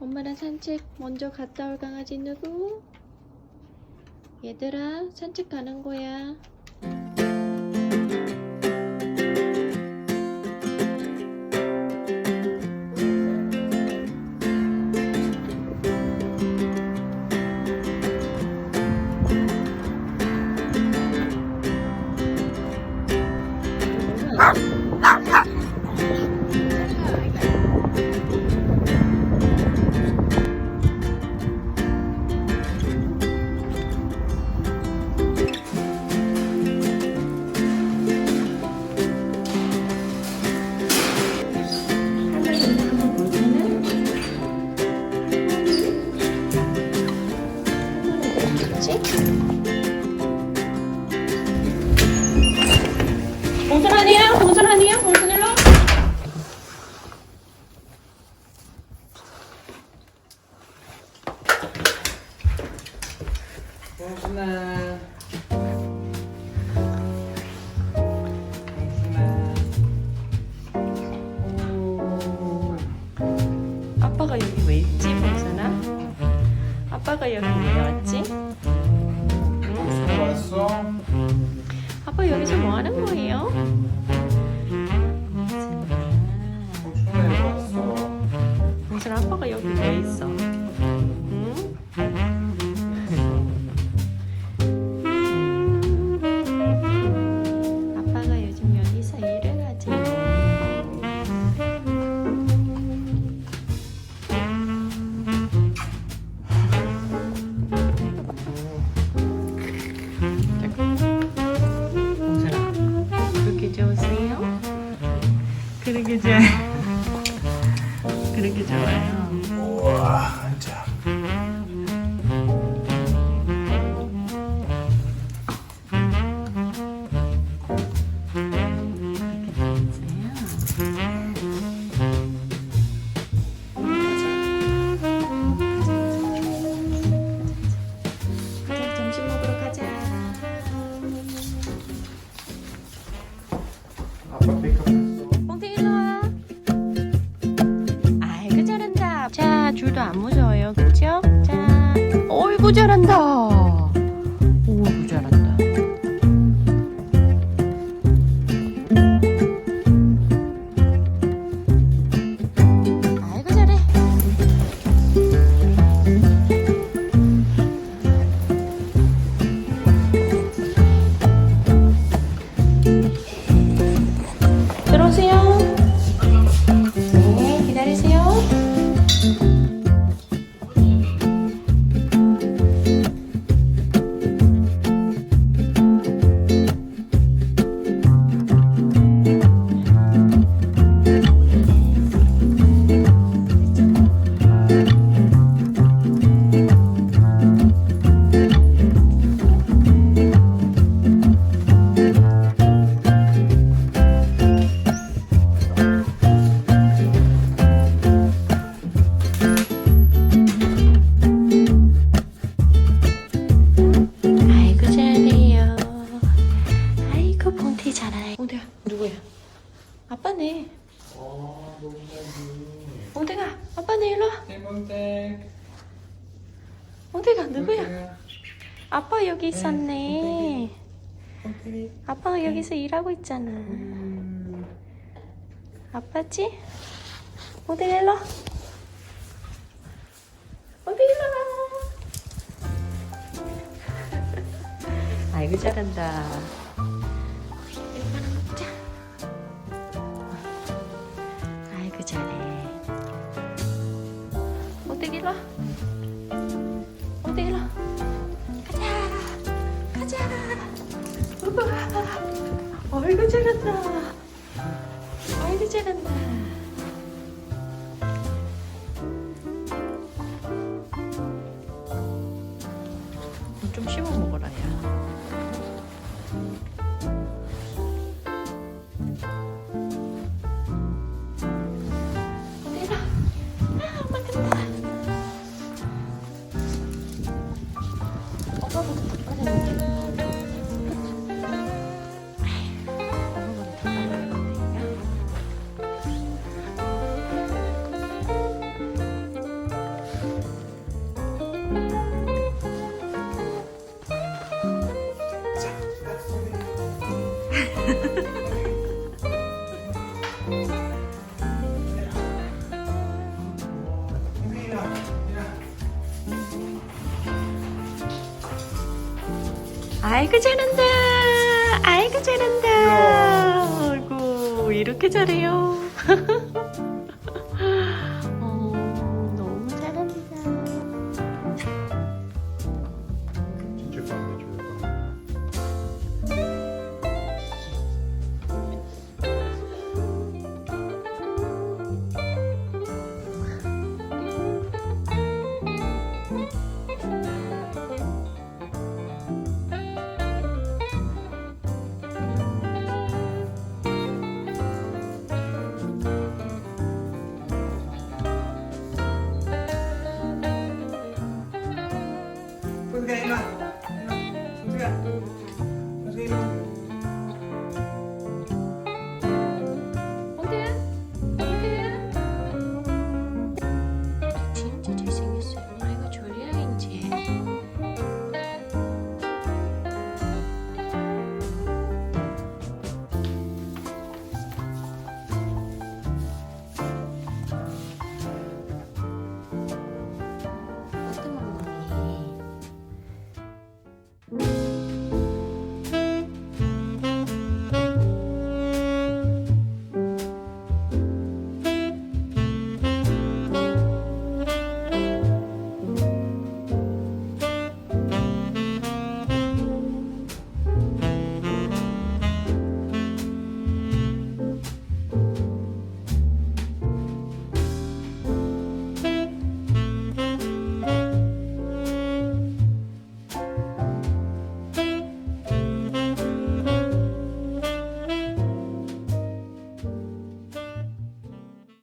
엄마랑 산책 먼저 갔다 올 강아지 누구? 얘들아, 산책 가는 거야. 여기서 뭐 하는 거예요? 왔어? 봉순아, 아빠가 여기 왜 있어? 줄도 안 무서워요, 그쵸? 자, 어이구 잘한다. 아빠네. 어 봉태가 아빠네 일로 와. 해봉댁 봉태가 누구야? 아빠 여기 있었네. 봉태리 아빠가 여기서 일하고 있잖아. 아빠지? 봉태가 일로 와. 봉태가 일로 와. 아이고 잘한다. 아이고 잘한다. 아이고 잘한다. 아이고 잘한다. 아이고 이렇게 잘해요. Mm-hmm.